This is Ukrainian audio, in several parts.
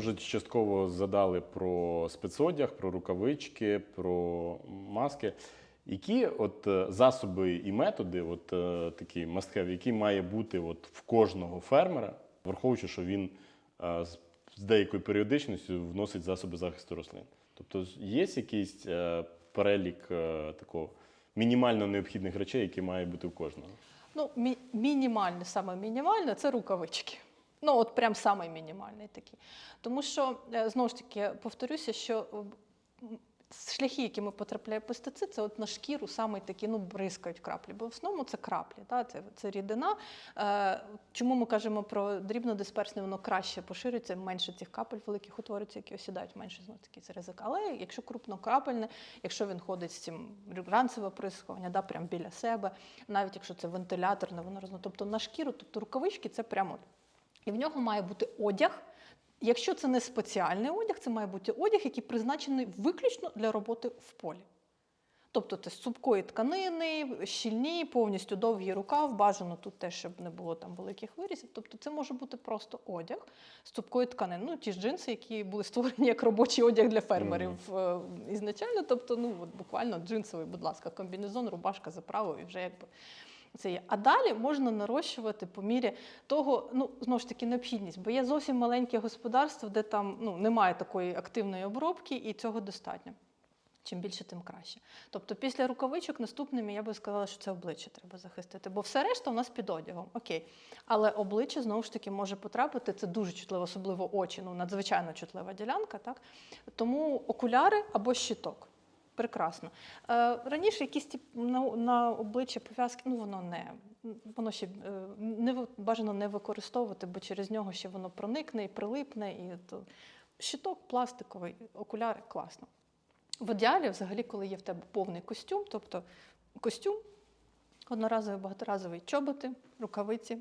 вже частково задали про спецодяг, про рукавички, про маски. Які от е, засоби і методи, от е, такі must-have, які має бути от в кожного фермера, враховуючи, що він е, з- деякою періодичністю вносить засоби захисту рослин? Тобто є якийсь перелік такого мінімально необхідних речей, які має бути у кожного? Ну, мі- мінімальне, саме мінімальне це рукавички. Ну, от прям самий мінімальний такий. Тому що, е, знову ж таки, повторюся, що е, шляхи, якими потрапляє пестицид, це от на шкіру саме такі, ну, бризкають краплі. Бо в основному це краплі, да? це, це рідина. Е, чому ми кажемо про дрібнодисперсне, воно краще поширюється, менше цих капель великих утворюється, які осідають, менше знову таки це ризик. Але якщо крупнокрапельне, якщо він ходить з цим ранцеве оприскування, да, прямо біля себе, навіть якщо це вентиляторне, воно розно, тобто на шкіру, тобто рукавички це прямо. І в нього має бути одяг. Якщо це не спеціальний одяг, це має бути одяг, який призначений виключно для роботи в полі. Тобто це з цупкої тканини, щільні, повністю довгий рукав, бажано тут теж, щоб не було там великих вирізів. Тобто це може бути просто одяг з цупкої тканини. Ну, ті ж джинси, які були створені як робочий одяг для фермерів е, ізначально. Тобто, ну от буквально джинсовий, будь ласка, комбінезон, рубашка за правою, і вже якби. Це. А далі можна нарощувати по мірі того, ну знову ж таки, необхідність, бо є зовсім маленьке господарство, де там ну, немає такої активної обробки, і цього достатньо. Чим більше, тим краще. Тобто після рукавичок наступними я би сказала, що це обличчя треба захистити, бо все решта у нас під одягом. Окей. Але обличчя знову ж таки може потрапити. Це дуже чутливо, особливо очі, ну надзвичайно чутлива ділянка. Так? Тому окуляри або щиток. Прекрасно. Е, раніше якісь на, на обличчя пов'язки, ну воно не воно ще е, не бажано не використовувати, бо через нього ще воно проникне і прилипне. І то щиток пластиковий, окуляри класно. В ідеалі, взагалі, коли є в тебе повний костюм, тобто костюм, одноразовий, багаторазовий чоботи, рукавиці.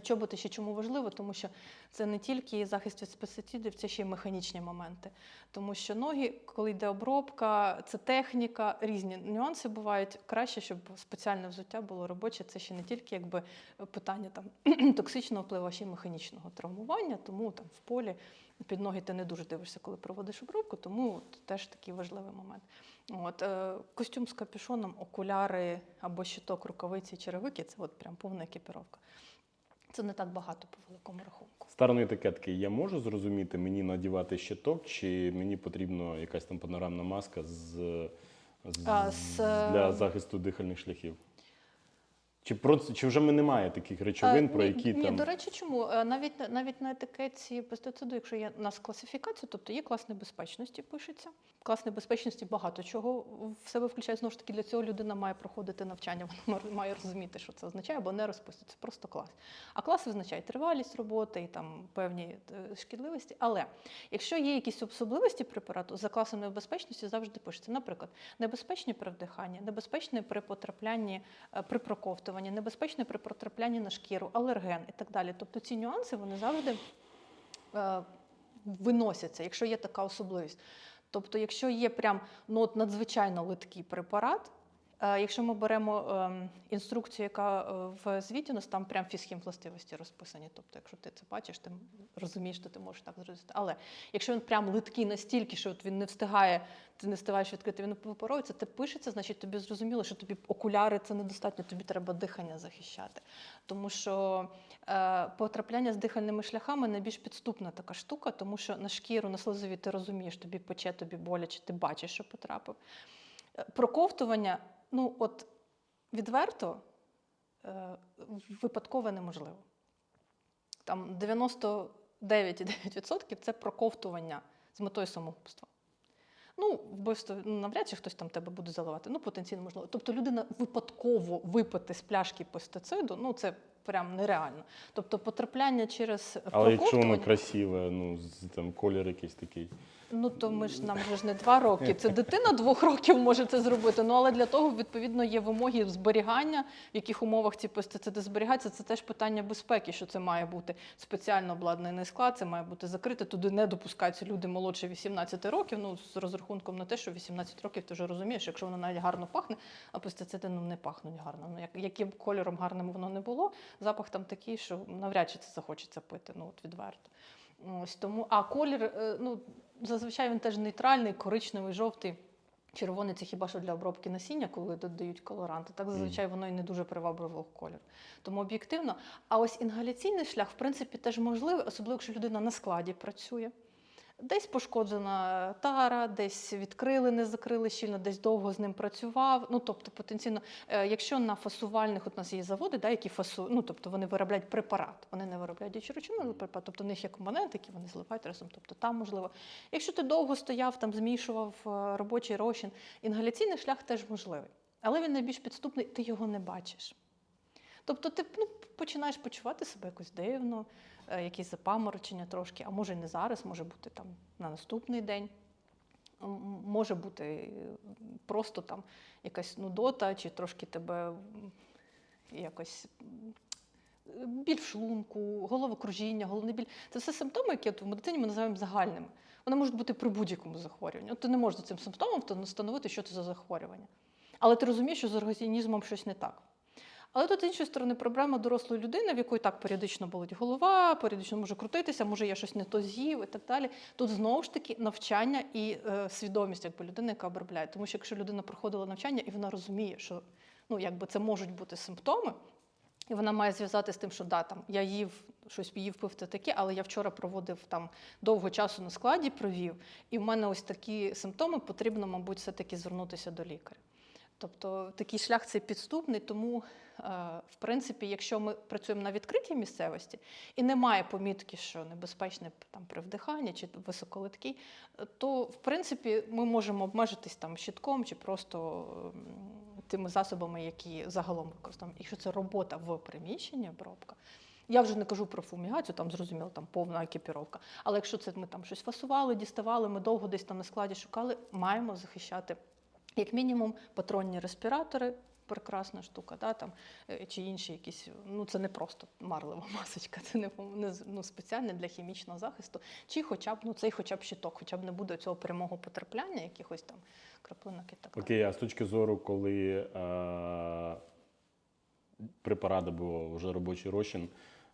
Чоботи ще чому важливо, тому що це не тільки захист від специцидів, це ще й механічні моменти. Тому що ноги, коли йде обробка, це техніка, різні нюанси бувають. Краще, щоб спеціальне взуття було робоче. Це ще не тільки якби питання там токсичного впливу, а ще й механічного травмування. Тому там в полі під ноги ти не дуже дивишся, коли проводиш обробку, тому от, теж такий важливий момент. От, е, костюм з капюшоном, окуляри або щиток, рукавиці, черевики це от прям повна екіпіровка. Це не так багато по великому рахунку. Старої етикетки я можу зрозуміти, мені надівати щиток, чи мені потрібна якась там панорамна маска з, з, А, з, для захисту дихальних шляхів? Чи, про, чи вже ми немає таких речовин, Е, про ні, які ні, там. до речі, чому Е, навіть на- навіть на етикетці пестициду, якщо є у нас класифікація, тобто є клас небезпечності, пишеться. Клас небезпечності багато чого в себе включає. Знову ж таки, для цього людина має проходити навчання, вона має- розуміти, що це означає, або не розписує. Це просто клас. А клас визначає тривалість роботи і там певні е, шкідливості. Але якщо є якісь особливості препарату, за класом небезпечності завжди пишеться. Наприклад, небезпечні при вдиханні, небезпечні при потраплянні при проковтуванні, небезпечне при потраплянні на шкіру, алерген і так далі. Тобто ці нюанси вони завжди е, виносяться, якщо є така особливість. Тобто, якщо є прям ну, от надзвичайно литкий препарат, якщо ми беремо ем, інструкцію, яка е, в звіті у нас там прям фізхім властивості розписані. Тобто, якщо ти це бачиш, ти розумієш, що ти можеш так зробити. Але якщо він прям литкий настільки, що от він не встигає, ти не встигаєш відкрити, він випаровується, це пишеться, значить тобі зрозуміло, що тобі окуляри це недостатньо, тобі треба дихання захищати. Тому що е, потрапляння з дихальними шляхами найбільш підступна така штука, тому що на шкіру, на слизові ти розумієш, тобі пече, тобі боляче, ти бачиш, що потрапив. Е, Проковтування, ну от відверто, е, випадково неможливо. Там 99,9% це проковтування з метою самогубства. Ну, вбивство ну, навряд чи хтось там тебе буде заливати. Ну, потенційно можливо. Тобто людина випадково випити з пляшки пестициду, ну це прям нереально. Тобто потрапляння через Але якщо воно проковтування, красиве, ну, з, там колір якийсь такий. Ну то ми ж нам вже ж не два роки. Це дитина двох років може це зробити. Ну але для того відповідно є вимоги зберігання, в яких умовах ці пестициди зберігаються. Це теж питання безпеки, що це має бути спеціально обладнаний склад, це має бути закрите. Туди не допускаються люди молодше 18 років. Ну з розрахунком на те, що 18 років ти вже розумієш, якщо воно навіть гарно пахне, а пестициди ну не пахнуть гарно. Ну як яким кольором гарним воно не було, запах там такий, що навряд чи це захочеться пити. Ну от відверто. Ось тому, а колір, е, ну, зазвичай він теж нейтральний, коричневий, жовтий. Червоний це хіба що для обробки насіння, коли додають колоранти. Так зазвичай воно і не дуже привабливого кольору. Тому об'єктивно. А ось інгаляційний шлях, в принципі, теж можливий, особливо якщо людина на складі працює. Десь пошкоджена тара, десь відкрили, не закрили щільно, десь довго з ним працював. Ну тобто, потенційно, е, якщо на фасувальних от у нас є заводи, да, які фасують, ну тобто вони виробляють препарат, вони не виробляють діючу але препарат, тобто в них є компоненти, які вони зливають разом. Тобто там можливо. Якщо ти довго стояв, там змішував е, робочий розчин, інгаляційний шлях теж можливий. Але він найбільш підступний, ти його не бачиш. Тобто ти ну, починаєш почувати себе якось дивно, якісь запаморочення трошки, а може не зараз, може бути там на наступний день. Може бути е, просто там якась нудота, чи трошки тебе якось біль в шлунку, головокружіння, головний біль. Це все симптоми, які в медицині ми називаємо загальними. Вони можуть бути при будь-якому захворюванні. От ти не можеш за цим симптомом встановити, що це за захворювання. Але ти розумієш, що з організмом щось не так. Але тут, з іншої сторони, проблема дорослої людини, в якої так періодично болить голова, періодично може крутитися, може я щось не то з'їв і так далі. Тут знову ж таки навчання і е, свідомість якби, людини, яка обробляє. Тому що якщо людина проходила навчання і вона розуміє, що ну, якби це можуть бути симптоми, і вона має зв'язати з тим, що да, там я їв щось їв, пив те таке, але я вчора проводив там довго часу на складі, провів, і в мене ось такі симптоми, потрібно, мабуть, все-таки звернутися до лікаря. Тобто такий шлях це підступний, тому, в принципі, якщо ми працюємо на відкритій місцевості і немає помітки, що небезпечне там при вдиханні чи високолиткий, е, то в принципі ми можемо обмежитись там щитком чи просто тими засобами, які загалом використовуємо. Якщо це робота в приміщенні, обробка. Я вже не кажу про фумігацію, там зрозуміло, там повна екіпіровка. Але якщо це ми там щось фасували, діставали, ми довго десь там на складі шукали, маємо захищати як мінімум патронні респіратори. Прекрасна штука, да, там, е, чи інші якісь, ну це не просто марлева масочка, це не, не ну, спеціальне для хімічного захисту, чи хоча б ну, цей хоча б щиток, хоча б не буде цього прямого потрапляння, якихось там краплинок і так. Окей, а з точки зору, коли е, препарат або вже робочий розчин,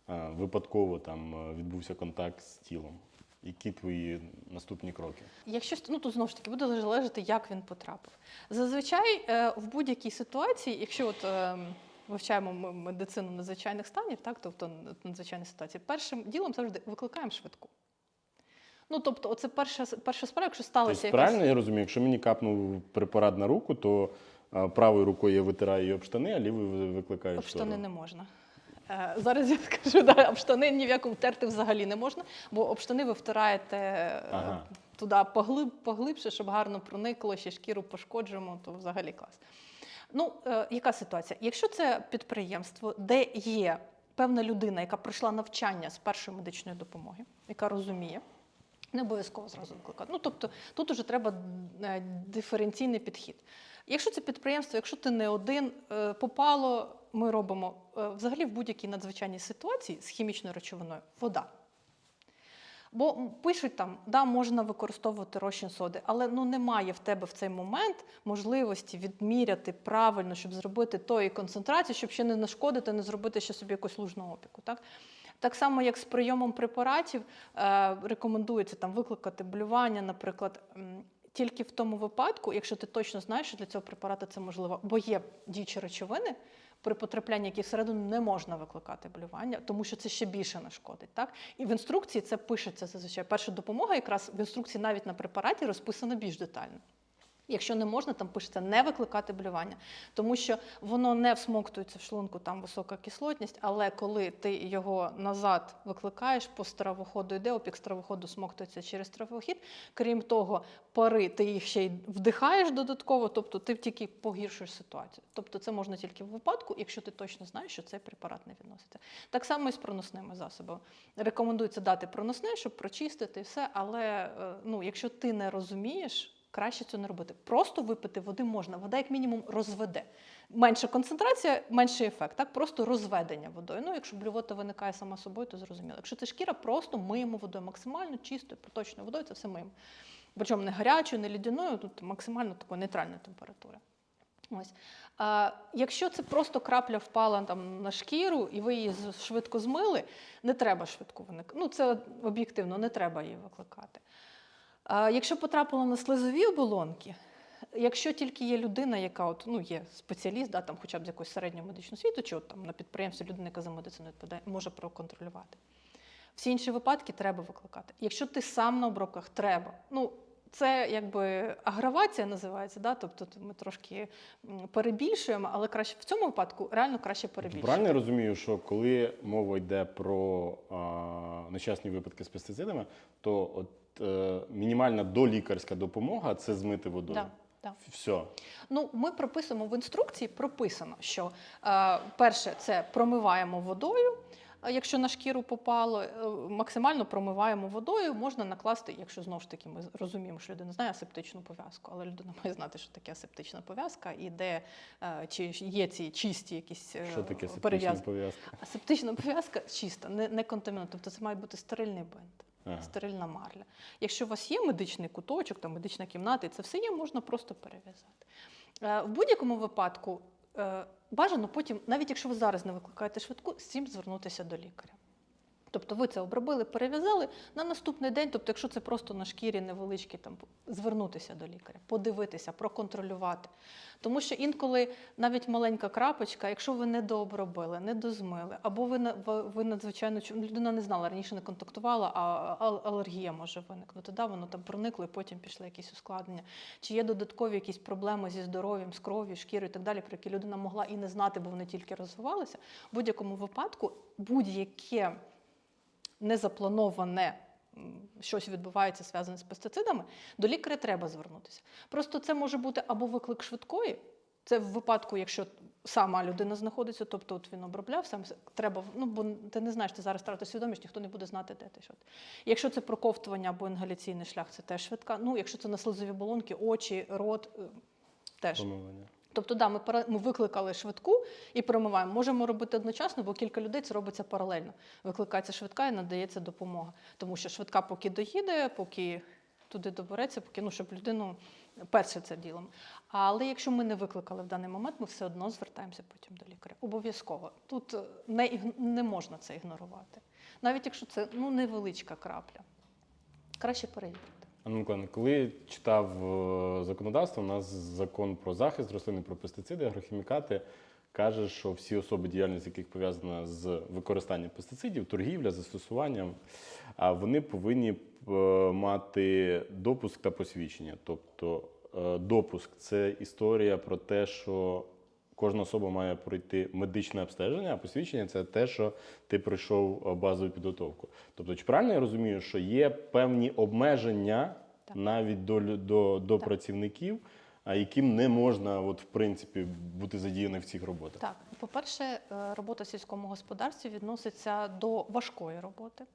е, випадково там е, відбувся контакт з тілом. Які твої наступні кроки? Якщо ну тут знову ж таки буде залежати, як він потрапив. Зазвичай е, в будь-якій ситуації, якщо от е, вивчаємо медицину надзвичайних станів, так тобто надзвичайні ситуації, першим ділом завжди викликаємо швидку. Ну тобто, оце перша перша справа, якщо сталося Тобто, правильно я розумію, якщо мені капнув препарат на руку, то е, правою рукою я витираю її об штани, а лівою викликаю об штани не можна. Е, Зараз я скажу, да, об штани ні в якому терти взагалі не можна, бо об штани ви втираєте е, Ага. туди поглиб, поглибше, щоб гарно проникло, ще шкіру пошкоджуємо, то взагалі клас. Ну, е, яка ситуація? Якщо це підприємство, де є певна людина, яка пройшла навчання з першої медичної допомоги, яка розуміє, не обов'язково зразу викликати. Ну, тобто тут уже треба е, диференційний підхід. Якщо це підприємство, якщо ти не один, е, попало, ми робимо е, взагалі в будь-якій надзвичайній ситуації з хімічною речовиною вода. Бо пишуть там, да, можна використовувати розчин соди, але ну немає в тебе в цей момент можливості відміряти правильно, щоб зробити тої концентрації, щоб ще не нашкодити, не зробити ще собі якусь лужну опіку. Так? Так само, як з прийомом препаратів, е, рекомендується там викликати блювання, наприклад, тільки в тому випадку, якщо ти точно знаєш, що для цього препарату це можливо, бо є діючі речовини, при потраплянні яких всередину не можна викликати болювання, тому що це ще більше нашкодить. Так? І в інструкції це пишеться зазвичай. Перша допомога якраз в інструкції навіть на препараті розписана більш детально. Якщо не можна, там пишеться не викликати блювання, тому що воно не всмоктується в шлунку, там висока кислотність, але коли ти його назад викликаєш, по стравоходу йде, опік стравоходу смоктується через стравохід. Крім того, пари ти їх ще й вдихаєш додатково, тобто ти тільки погіршуєш ситуацію. Тобто це можна тільки в випадку, якщо ти точно знаєш, що цей препарат не відноситься. Так само і з проносними засобами. Рекомендується дати проносне, щоб прочистити все, але е, ну, якщо ти не розумієш, краще це не робити. Просто випити води можна. Вода, як мінімум, розведе. Менша концентрація, менший ефект. Так, просто розведення водою. Ну, якщо блювота виникає сама собою, то зрозуміло. Якщо це шкіра, просто миємо водою максимально чистою, проточною водою, це все миємо. Причому не гарячою, не лідяною, тут максимально такої нейтральної температури. Ось. А, якщо це просто крапля впала там, на шкіру і ви її швидко змили, не треба швидко виник. Ну, це об'єктивно, не треба її викликати. Якщо потрапила на слизові оболонки, якщо тільки є людина, яка от, ну, є спеціаліст, да, там, хоча б з якогось середнього медичного світу, чи от, там, на підприємстві людина, яка за медицину відповідає, може проконтролювати. Всі інші випадки треба викликати. Якщо ти сам на обробках, треба. Ну, це якби агравація називається, да? тобто ми трошки перебільшуємо, але краще в цьому випадку реально краще перебільшувати. Правильно я розумію, що коли мова йде про а, нещасні випадки з пестицидами, то от е, мінімальна долікарська допомога це змити водою. Да, да. Все. Ну, ми прописуємо в інструкції, прописано, що е, перше це промиваємо водою. Якщо на шкіру попало, е, максимально промиваємо водою, можна накласти, якщо знову ж таки ми розуміємо, що людина знає асептичну пов'язку, але людина має знати, що таке асептична пов'язка, і де е, чи є ці чисті якісь е, Що таке перев'язки. пов'язка? Асептична пов'язка чиста, не, не контамінована, тобто це має бути стерильний бинт. Ага. Стерильна марля. Якщо у вас є медичний куточок, там медична кімната, і це все є, можна просто перев'язати. Е, В будь-якому випадку е, бажано потім, навіть якщо ви зараз не викликаєте швидку, з цим звернутися до лікаря. Тобто ви це обробили, перев'язали на наступний день, тобто, якщо це просто на шкірі невеличкі, там звернутися до лікаря, подивитися, проконтролювати. Тому що інколи навіть маленька крапочка, якщо ви не дообробили, не дозмили, або ви ви, ви надзвичайно людина не знала, раніше не контактувала, а- алергія може виникнути. Да? Воно там проникло і потім пішли якісь ускладнення. Чи є додаткові якісь проблеми зі здоров'ям, з кров'ю, шкірою і так далі, про які людина могла і не знати, бо вони тільки розвивалися. В будь-якому випадку будь-яке незаплановане щось відбувається зв'язане з пестицидами, до лікаря треба звернутися. Просто це може бути або виклик швидкої. Це в випадку, якщо сама людина знаходиться, тобто от він обробляв, сам треба, ну бо ти не знаєш, ти зараз втратив свідомість, ніхто не буде знати, де ти що. Якщо це проковтування або інгаляційний шлях, це теж швидка. Ну, якщо це на слизові болонки, очі, рот, е, теж. Промивання. Тобто, да, ми, ми викликали швидку і промиваємо. Можемо робити одночасно, бо кілька людей це робиться паралельно. Викликається швидка і надається допомога. Тому що швидка поки доїде, поки туди добереться, поки ну, щоб людину перше це ділом. Але якщо ми не викликали в даний момент, ми все одно звертаємося потім до лікаря. Обов'язково. Тут е, не, не можна це ігнорувати. Навіть якщо це ну, невеличка крапля. Краще перевірити. Анна коли читав е, законодавство, у нас закон про захист рослин, про пестициди, агрохімікати каже, що всі особи, діяльність яких пов'язана з використанням пестицидів, торгівля, застосуванням, вони повинні е, мати допуск та посвідчення. Тобто е, допуск це історія про те, що кожна особа має пройти медичне обстеження, а посвідчення це те, що ти пройшов е, базову підготовку. Тобто, чи правильно я розумію, що є певні обмеження Так. навіть до, до, до Так. працівників, а яким не можна, от, в принципі, бути задіяним в цих роботах? Так, по-перше, е, робота в сільському господарстві відноситься до важкої роботи.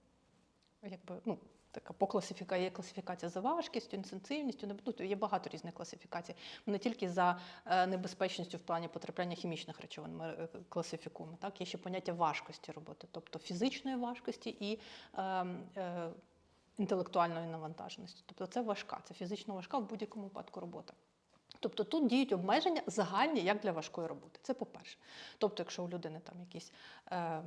Якби, ну, така по класифіка... є класифікація за важкістю, інтенсивністю, не- ну, є багато різних класифікацій. Ми не тільки за е, небезпечністю в плані потрапляння хімічних речовин ми е, класифікуємо. Так? Є ще поняття важкості роботи, тобто фізичної важкості і е, е, інтелектуальної навантаженості. Тобто це важка, це фізично важка в будь-якому випадку робота. Тобто тут діють обмеження загальні як для важкої роботи. Це по-перше. Тобто, якщо у людини там якісь е,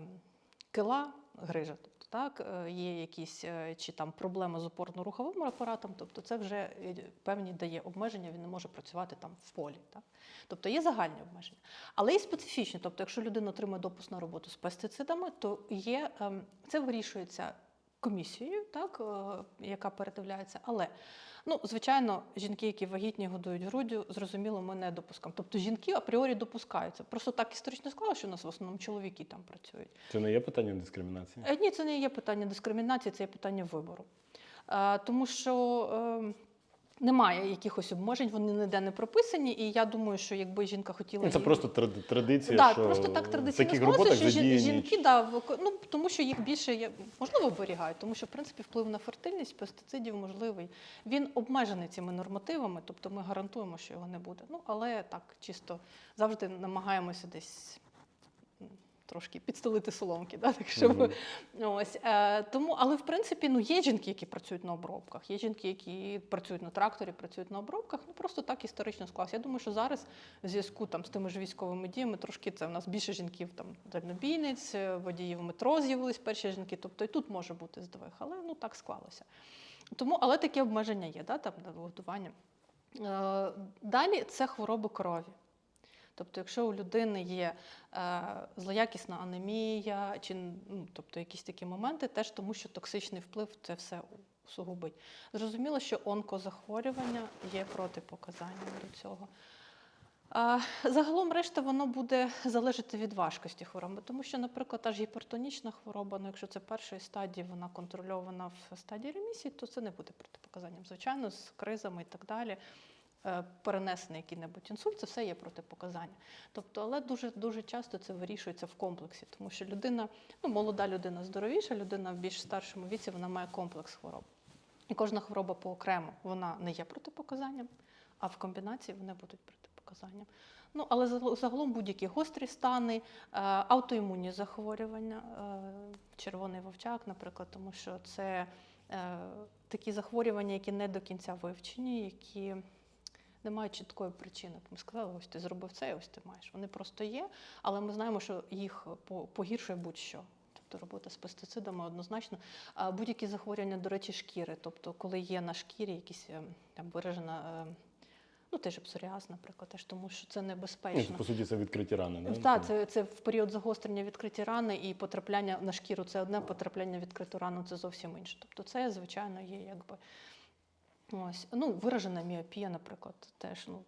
кила, грижа, тобто так, е, є якісь е, чи там проблеми з опорно-руховим апаратом, тобто це вже е, певні дає обмеження, він не може працювати там в полі. Так? Тобто є загальні обмеження. Але є специфічні. Тобто, якщо людина отримує допуск на роботу з пестицидами, то є, ем, це вирішується комісією, так, яка передивляється. Але Ну, звичайно, жінки, які вагітні годують груддю, зрозуміло, ми не допускаємо. Тобто жінки апріорі допускаються. Просто так історично склалося, що у нас в основному чоловіки там працюють. Це не є питання дискримінації? Е, Ні, це не є питання дискримінації, це є питання вибору. Е, Тому що е, немає якихось обмежень, вони ніде не прописані. І я думаю, що якби жінка хотіла. Ну, це її- просто тради- традиція, Да, що просто так традиційно склалося, що задіяні жінки, да, ну, тому що їх більше є, можливо, оберігають, тому що, в принципі, вплив на фертильність пестицидів можливий. Він обмежений цими нормативами, тобто ми гарантуємо, що його не буде. Ну, але так, чисто завжди намагаємося десь трошки підстелити соломки, да, так щоб Мгм. ось е, тому, але в принципі, ну є жінки, які працюють на обробках, є жінки, які працюють на тракторі, працюють на обробках. Ну просто так історично склалося. Я думаю, що зараз в зв'язку там з тими ж військовими діями трошки це в нас більше жінків там дальнобійниць, водіїв метро з'явились перші жінки. Тобто і тут може бути здвиг, але ну так склалося. Тому, але такі обмеження є, да, там на годування. Е, Далі це хвороби крові. Тобто, якщо у людини є е, злоякісна анемія, чи ну, тобто якісь такі моменти, теж тому, що токсичний вплив це все усугубить. Зрозуміло, що онкозахворювання є протипоказанням до цього. А, загалом решта воно буде залежати від важкості хвороби, тому що, наприклад, та ж гіпертонічна хвороба, ну якщо це першої стадії, вона контрольована в стадії ремісії, то це не буде протипоказанням. Звичайно, з кризами і так далі. Е, Перенесений який-небудь інсульт, це все є протипоказання. Тобто, але дуже дуже часто це вирішується в комплексі, тому що людина, ну молода людина здоровіша, людина в більш старшому віці, вона має комплекс хвороб. І кожна хвороба поокремо вона не є протипоказанням, а в комбінації вони будуть протипоказанням. Ну, але загалом будь-які гострі стани, е, автоімунні захворювання, е, червоний вовчак, наприклад, тому що це такі захворювання, які не до кінця вивчені, які не мають чіткої причини. Ми сказали, ось ти зробив це, ось ти маєш. Вони просто є, але ми знаємо, що їх погіршує будь-що. Тобто робота з пестицидами однозначно. А будь-які захворювання, до речі, шкіри. Тобто, коли є на шкірі якісь е, там виражена, е, ну теж псоріаз, наприклад, теж тому що це Ну, небезпечно. по суті, це відкриті рани. Да? Так, це, це в період загострення відкриті рани і потрапляння на шкіру це одне, потрапляння відкриту рану це зовсім інше. Тобто це, звичайно, є якби. Ось. Ну, виражена міопія, наприклад, теж ну,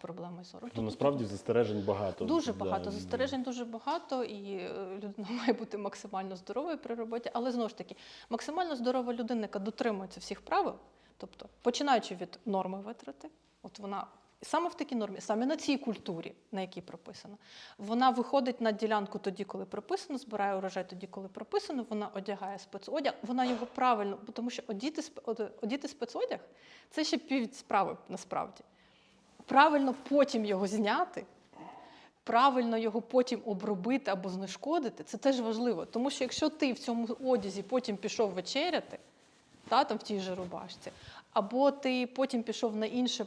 проблеми зору. Ну, насправді застережень багато. Дуже багато да. застережень, дуже багато, і е, людина має бути максимально здоровою при роботі. Але знову ж таки, максимально здорова людина, яка дотримується всіх правил, тобто починаючи від норми витрати, от вона саме в такій нормі, саме на цій культурі, на якій прописано, вона виходить на ділянку тоді, коли прописано, збирає урожай тоді, коли прописано, вона одягає спецодяг, вона його правильно, тому що одіти, одіти спецодяг це ще пів справи насправді. Правильно потім його зняти, правильно його потім обробити або знешкодити, це теж важливо. Тому що якщо ти в цьому одязі потім пішов вечеряти, та, там в тій же рубашці, або ти потім пішов на інше.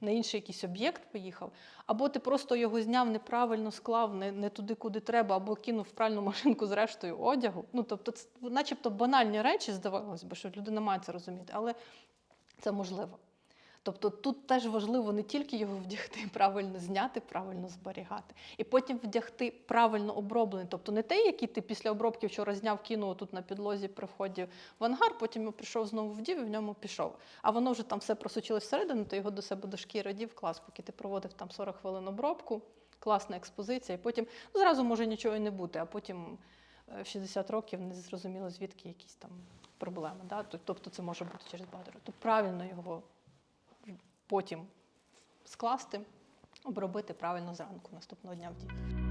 На інший якийсь об'єкт поїхав, або ти просто його зняв, неправильно склав, не, не туди, куди треба, або кинув в пральну машинку з рештою одягу. Ну, тобто, це начебто банальні речі, здавалося б, що людина має це розуміти, але це можливо. Тобто тут теж важливо не тільки його вдягти, правильно зняти, правильно зберігати, і потім вдягти правильно оброблений. Тобто не той, який ти після обробки вчора зняв, кинув тут на підлозі при вході в ангар, потім прийшов знову вдів і в ньому пішов. А воно вже там все просочилось всередину, то його до себе до шкіри одів, клас, поки ти проводив там 40 хвилин обробку, класна експозиція, і потім ну, зразу може нічого і не бути, а потім е, в 60 років не зрозуміло, звідки якісь там проблеми. Да? Тобто це може бути через багато років. Тобто правильно його потім скласти, обробити правильно зранку наступного дня в діти.